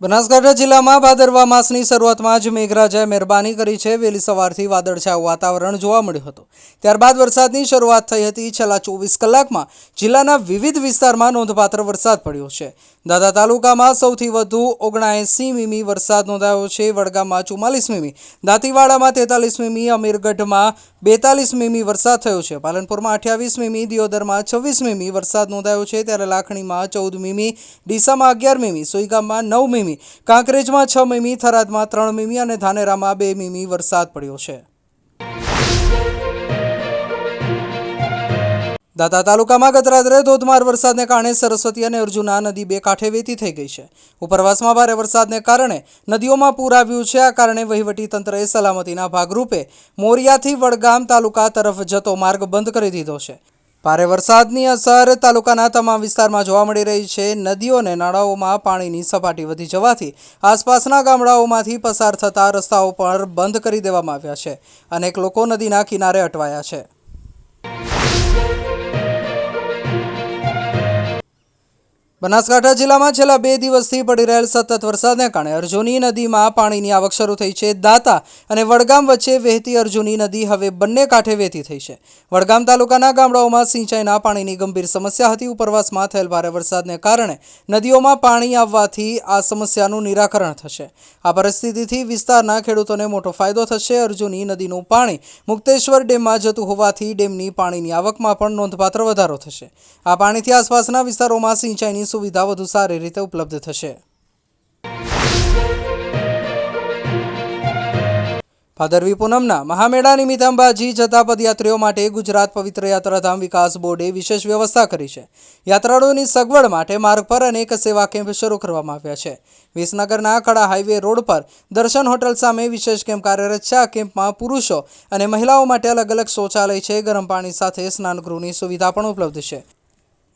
બનાસકાંઠા જિલ્લામાં ભાદરવા માસની શરૂઆતમાં જ મેઘરાજાએ મહેરબાની કરી છે. વહેલી સવારથી વાદળછાયું વાતાવરણ જોવા મળ્યું હતું. ત્યારબાદ વરસાદની શરૂઆત થઈ હતી. છેલ્લા ચોવીસ કલાકમાં જિલ્લાના વિવિધ વિસ્તારમાં નોંધપાત્ર વરસાદ પડ્યો છે. દાદા તાલુકામાં સૌથી વધુ ઓગણએંસી મીમી વરસાદ નોંધાયો છે. વડગામમાં ચુમ્માલીસ મીમી, દાંતીવાડામાં તેતાલીસ મીમી, અમીરગઢમાં બેતાલીસ મીમી વરસાદ થયો છે. પાલનપુરમાં અઠ્યાવીસ મીમી, દિયોદરમાં છવ્વીસ મીમી વરસાદ નોંધાયો છે. ત્યારે લાખણીમાં ચૌદ મીમી, ડીસામાં અગિયાર મીમી, સોઈગામમાં નવ મીમી, કાંકરેજમાં છ મીમી, થરાદમાં ત્રણ મીમી અને ધાનેરામાં બે મીમી વરસાદ પડ્યો છે. દાંતા તાલુકામાં ગત રાત્રે ધોધમાર વરસાદને કારણે સરસ્વતી અને અર્જુના નદી બે કાંઠે વેતી થઈ ગઈ છે. ઉપરવાસમાં ભારે વરસાદને કારણે નદીઓમાં પૂર આવ્યું છે. આ કારણે વહીવટી તંત્રએ સલામતીના ભાગરૂપે મોરિયાથી વડગામ તાલુકા તરફ જતો માર્ગ બંધ કરી દીધો છે. ભારે વરસાદની અસર તાલુકાના તમામ વિસ્તારમાં જોવા મળી રહી છે. નદીઓ અને નાળાઓમાં પાણીની સપાટી વધી જવાથી આસપાસના ગામડાઓમાંથી પસાર થતા રસ્તાઓ પર બંધ કરી દેવામાં આવ્યા છે. અનેક લોકો નદીના કિનારે અટવાયા છે. બનાસકાંઠા જિલ્લામાં છેલ્લા બે દિવસથી પડી રહેલ સતત વરસાદને કારણે અર્જુની નદીમાં પાણીની આવક શરૂ થઈ છે. દાતા અને વડગામ વચ્ચે વહેતી અર્જુની નદી હવે બંને કાંઠે વહેતી થઈ છે. વડગામ તાલુકાના ગામડાઓમાં સિંચાઈના પાણીની ગંભીર સમસ્યા હતી. ઉપરવાસમાં થયેલ ભારે વરસાદને કારણે નદીઓમાં પાણી આવવાથી આ સમસ્યાનું નિરાકરણ થશે. આ પરિસ્થિતિથી વિસ્તારના ખેડૂતોને મોટો ફાયદો થશે. અર્જુની નદીનું પાણી મુક્તેશ્વર ડેમમાં જતું હોવાથી ડેમની પાણીની આવકમાં પણ નોંધપાત્ર વધારો થશે. આ પાણીથી આસપાસના વિસ્તારોમાં સિંચાઈની સુવિધા વધુ સારી રીતે ઉપલબ્ધ થશે. ભાદરવી પૂનમના મહામેળા નિમિત્તે અંબાજી જતા પદયાત્રીઓ માટે ગુજરાત પવિત્ર યાત્રાધામ વિકાસ બોર્ડે વિશેષ વ્યવસ્થા કરી છે. યાત્રાળુઓની સગવડ માટે માર્ગ પર અનેક સેવા કેમ્પ શરૂ કરવામાં આવ્યા છે. વિસનગરના કડા હાઈવે રોડ પર દર્શન હોટલ સામે વિશેષ કેમ્પ કાર્યરત છે. આ કેમ્પમાં પુરુષો અને મહિલાઓ માટે અલગ અલગ શૌચાલય છે. ગરમ પાણી સાથે સ્નાનગૃહની સુવિધા પણ ઉપલબ્ધ છે.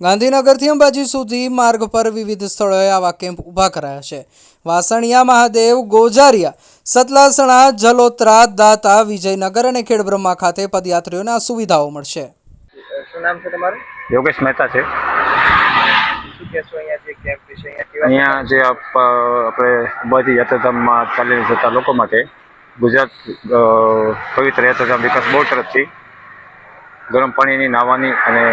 ગાંધીનગરથી અંબાજી સુધી માર્ગ પર વિવિધ સ્થળોએ આવા કેમ્પ ઊભા કરાયા છે. વાસણિયા મહાદેવ ગોજારિયા સતલાસણા જલોત્રા દાતા વિજયનગર અને ખેડબ્રહ્મા ખાતે પદયાત્રીઓને આ સુવિધાઓ મળશે. શું નામ છે તમારું? યોગેશ મહેતા છે. અહીંયા જે આપણે અંબાજી યાત્રાધામમાં ચાલીને જતા લોકો માટે ગુજરાત પવિત્ર યાત્રાધામ વિકાસ બોર્ડ તરફથી ગરમ પાણીની નાહવાની અને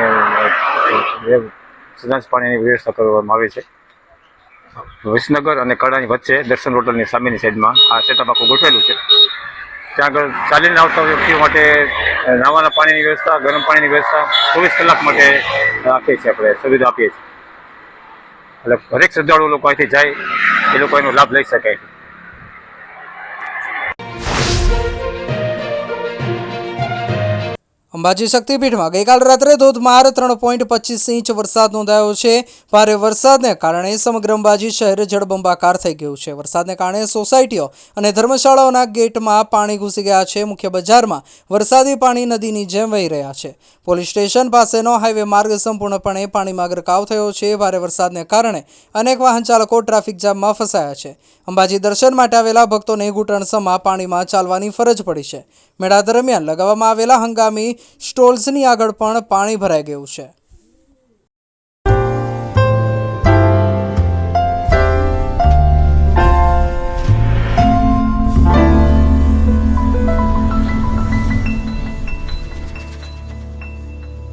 અ, પાણીની વ્યવસ્થા કરવામાં આવી છે. વિસનગર અને કડાની વચ્ચે દર્શન હોટલની સામેની સાઈડમાં આ સેટઅપ આખું ગોઠવેલું છે. ત્યાં આગળ ચાલીને આવતા વ્યક્તિઓ માટે નાવાના પાણીની વ્યવસ્થા ગરમ પાણીની વ્યવસ્થા ચોવીસ કલાક માટે આપીએ છીએ આપણે સુવિધા આપીએ છીએ. એટલે હરેક શ્રદ્ધાળુ લોકો અહીંથી જાય એ લોકો એનો લાભ લઈ શકે અંબાજી શક્તિપીઠમાં ગઈકાલ રાત્રે ધોધમાર ત્રણ પોઈન્ટ પચીસ ઇંચ વરસાદ નોંધાયો છે. ભારે વરસાદને કારણે સમગ્ર અંબાજી શહેર જળબંબાકાર થઈ ગયું છે. વરસાદને કારણે સોસાયટીઓ અને ધર્મશાળાઓના ગેટમાં પાણી ઘૂસી ગયા છે. મુખ્ય બજારમાં વરસાદી પાણી નદીની જેમ વહી રહ્યા છે. પોલીસ સ્ટેશન પાસેનો હાઈવે માર્ગ સંપૂર્ણપણે પાણીમાં ગરકાવ થયો છે. ભારે વરસાદને કારણે અનેક વાહન ચાલકો ટ્રાફિક જામમાં ફસાયા છે. અંબાજી દર્શન માટે આવેલા ભક્તોને ઘૂંટણસમાં પાણીમાં ચાલવાની ફરજ પડી છે. મેળા દરમિયાન લગાવવામાં આવેલા હંગામી સ્ટોલ્સની આગળ પણ પાણી ભરાઈ ગયું છે.